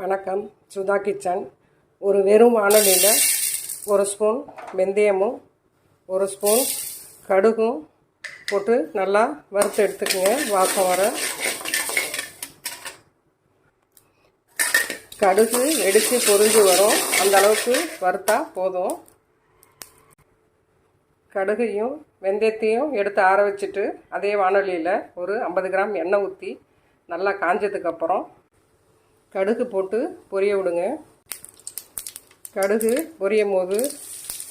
வணக்கம். சுதா கிச்சன். ஒரு வெறும் வானொலியில் ஒரு ஸ்பூன் வெந்தயமும் ஒரு ஸ்பூன் கடுகும் போட்டு நல்லா வறுத்து எடுத்துக்கோங்க. வாசம் வர. கடுகு வெடித்து பொறிஞ்சு வரும். அந்த அளவுக்கு வறுத்தா போதும். கடுகையும் வெந்தயத்தையும் எடுத்து ஆற வச்சுட்டு அதே வானொலியில் ஒரு ஐம்பது கிராம் எண்ணெய் ஊற்றி நல்லா காஞ்சதுக்கப்புறம் கடுகு போட்டு பொரிய விடுங்க. கடுகு பொரியும் போது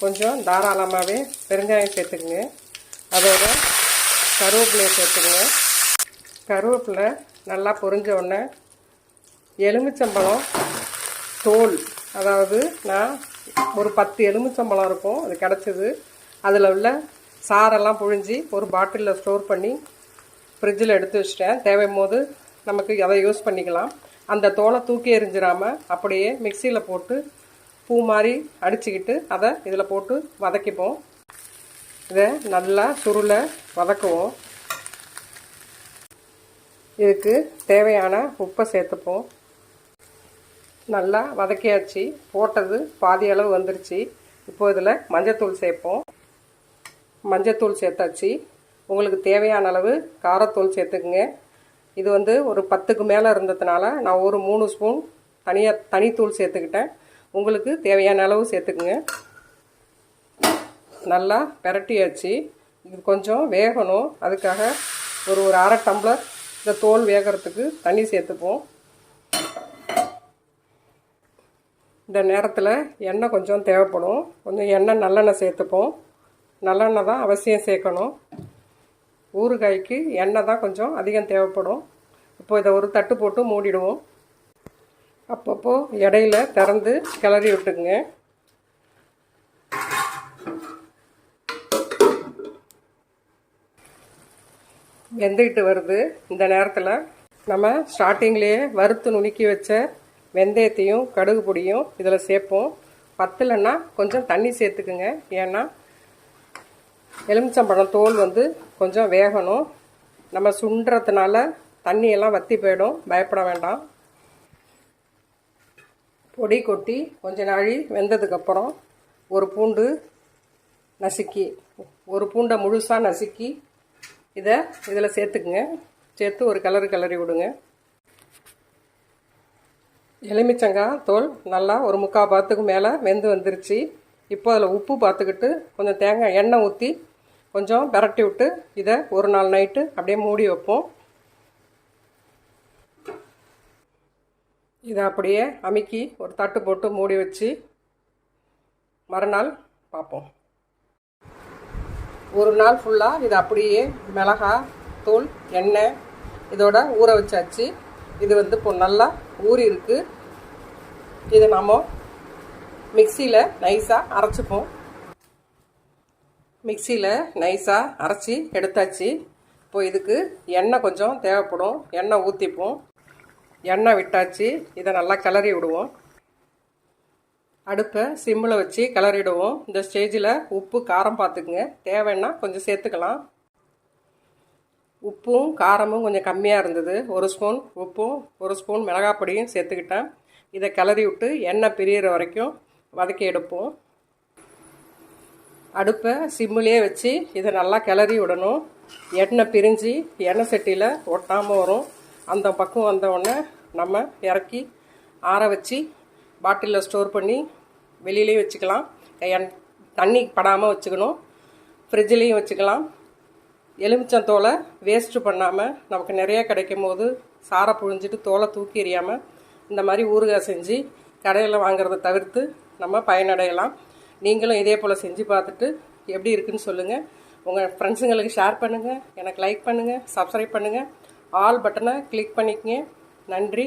கொஞ்சம் தாராளமாகவே பெருங்காயம் சேர்த்துக்குங்க. அதோட கருவேப்பிலையை சேர்த்துக்குங்க. கருவேப்பிலை நல்லா பொரிஞ்ச உடனே எலுமிச்சம்பழம் தோல் அதாவது நான் ஒரு பத்து எலுமிச்சம்பழம் இருக்கும் அது கிடச்சிது. அதில் உள்ள சாரெல்லாம் புழிஞ்சி ஒரு பாட்டிலில் ஸ்டோர் பண்ணி ஃப்ரிட்ஜில் எடுத்து வச்சிட்டேன். தேவையும் போது நமக்கு அதை யூஸ் பண்ணிக்கலாம். அந்த தோலை தூக்கி எறிஞ்சிடாமல் அப்படியே மிக்சியில் போட்டு பூ மாதிரி அடிச்சுக்கிட்டு அதை இதில் போட்டு வதக்கிப்போம். இதை நல்லா சுருளை வதக்குவோம். இதுக்கு தேவையான உப்பை சேர்த்துப்போம். நல்லா வதக்கியாச்சு. போட்டது பாதி அளவு வந்துருச்சு. இப்போ இதில் மஞ்சத்தூள் சேர்ப்போம். மஞ்சத்தூள் சேர்த்தாச்சு. உங்களுக்கு தேவையான அளவு காரத்தூள் சேர்த்துக்குங்க. இது வந்து ஒரு பத்துக்கு மேலே இருந்ததுனால நான் ஒரு மூணு ஸ்பூன் தனியாக தனித்தூள் சேர்த்துக்கிட்டேன். உங்களுக்கு தேவையான அளவு சேர்த்துக்குங்க. நல்லா பெரட்டியாச்சு. இது கொஞ்சம் வேகணும். அதுக்காக ஒரு ஒரு அரை டம்ளர் இந்த தோல் வேகிறதுக்கு தண்ணி சேர்த்துப்போம் இந்த நேரத்தில் எண்ணெய் கொஞ்சம் தேவைப்படும். கொஞ்சம் எண்ணெய் நல்லெண்ணெய் சேர்த்துப்போம். நல்லெண்ணெய் தான் அவசியம் சேர்க்கணும். ஊறுகாய்க்கு எண்ணெய் தான் கொஞ்சம் அதிகம் தேவைப்படும். இப்போ இதை ஒரு தட்டு போட்டு மூடிடுவோம். அப்பப்போ இடையில திறந்து கிளறி விட்டுக்குங்க. வெந்துக்கிட்டு வருது. இந்த நேரத்தில் நம்ம ஸ்டார்டிங்லேயே வறுத்து நுணுக்கி வச்ச வெந்தயத்தையும் கடுகு பொடியும் இதில் சேர்ப்போம். பத்தலைன்னா கொஞ்சம் தண்ணி சேர்த்துக்குங்க. ஏன்னா எலுமிச்சம்பழம் தோல் வந்து கொஞ்சம் வேகணும். நம்ம சுண்டுறதுனால தண்ணியெல்லாம் வற்றி போயிடும். பயப்பட வேண்டாம். பொடி கொட்டி கொஞ்ச நாழி வெந்ததுக்கப்புறம் ஒரு பூண்டு நசுக்கி ஒரு பூண்டை முழுசாக நசுக்கி இதை இதில் சேர்த்துக்குங்க. சேர்த்து ஒரு கலரு கிளறி விடுங்க. எலுமிச்சங்காய் தோல் நல்லா ஒரு முக்கால் பாத்துக்கு மேலே வெந்து வந்துருச்சு. இப்போ அதில் உப்பு பார்த்துக்கிட்டு கொஞ்சம் தேங்காய் எண்ணெய் ஊற்றி கொஞ்சம் விரட்டி விட்டு இதை ஒரு நாள் நைட்டு அப்படியே மூடி வைப்போம். இதை அப்படியே அமுக்கி ஒரு தட்டு போட்டு மூடி வச்சு மறுநாள் பார்ப்போம். ஒரு நாள் ஃபுல்லாக இது அப்படியே மிளகா தூள் எண்ணெய் இதோட ஊற வச்சாச்சு. இது வந்து இப்போ நல்லா ஊறி இருக்குது இதை நாம் மிக்சியில் நைஸாக அரைச்சிப்போம். மிக்சியில் நைஸாக அரைச்சி எடுத்தாச்சு. இப்போ இதுக்கு எண்ணெய் கொஞ்சம் தேவைப்படும். எண்ணெய் ஊற்றிப்போம் எண்ணெய் விட்டாச்சு. இதை நல்லா கிளறி விடுவோம். அடுப்பை சிம்மில் வச்சு கிளறிடுவோம். இந்த ஸ்டேஜில் உப்பு காரம் பார்த்துக்குங்க. தேவைன்னா கொஞ்சம் சேர்த்துக்கலாம். உப்பும் காரமும் கொஞ்சம் கம்மியாக இருந்தது. ஒரு ஸ்பூன் உப்பும் ஒரு ஸ்பூன் மிளகாப்பொடியும் சேர்த்துக்கிட்டேன். இதை கிளறி விட்டு எண்ணெய் பிரியிற வரைக்கும் வதக்கி எடுப்போம். அடுப்பை சிம்மிலே வச்சு இதை நல்லா கிளறி விடணும். எண்ணெய் பிரிஞ்சு எண்ணெய் சட்டியில் ஒட்டாமல் வரும். அந்த பக்கம் வந்தவுடனே நம்ம இறக்கி ஆற வச்சு பாட்டிலில் ஸ்டோர் பண்ணி வெளியிலையும் வச்சுக்கலாம். எண் தண்ணி படாமல் வச்சுக்கணும். ஃப்ரிட்ஜ்லேயும் வச்சுக்கலாம். எலுமிச்சம் தோலை வேஸ்ட்டு பண்ணாமல் நமக்கு நிறைய கிடைக்கும் போது சாரை புழிஞ்சிட்டு தோலை தூக்கி எறியாமல் இந்த மாதிரி ஊறுகாய் செஞ்சு கடையில் வாங்குறத தவிர்த்து நம்ம பயனடையலாம். நீங்களும் இதே போல் செஞ்சு பார்த்துட்டு எப்படி இருக்குன்னு சொல்லுங்கள் உங்கள் ஃப்ரெண்ட்ஸுங்களுக்கு ஷேர் பண்ணுங்கள் எனக்கு லைக் பண்ணுங்கள் சப்ஸ்கிரைப் பண்ணுங்கள் ஆல் பட்டனை கிளிக் பண்ணிக்கங்க. நன்றி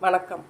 வணக்கம்.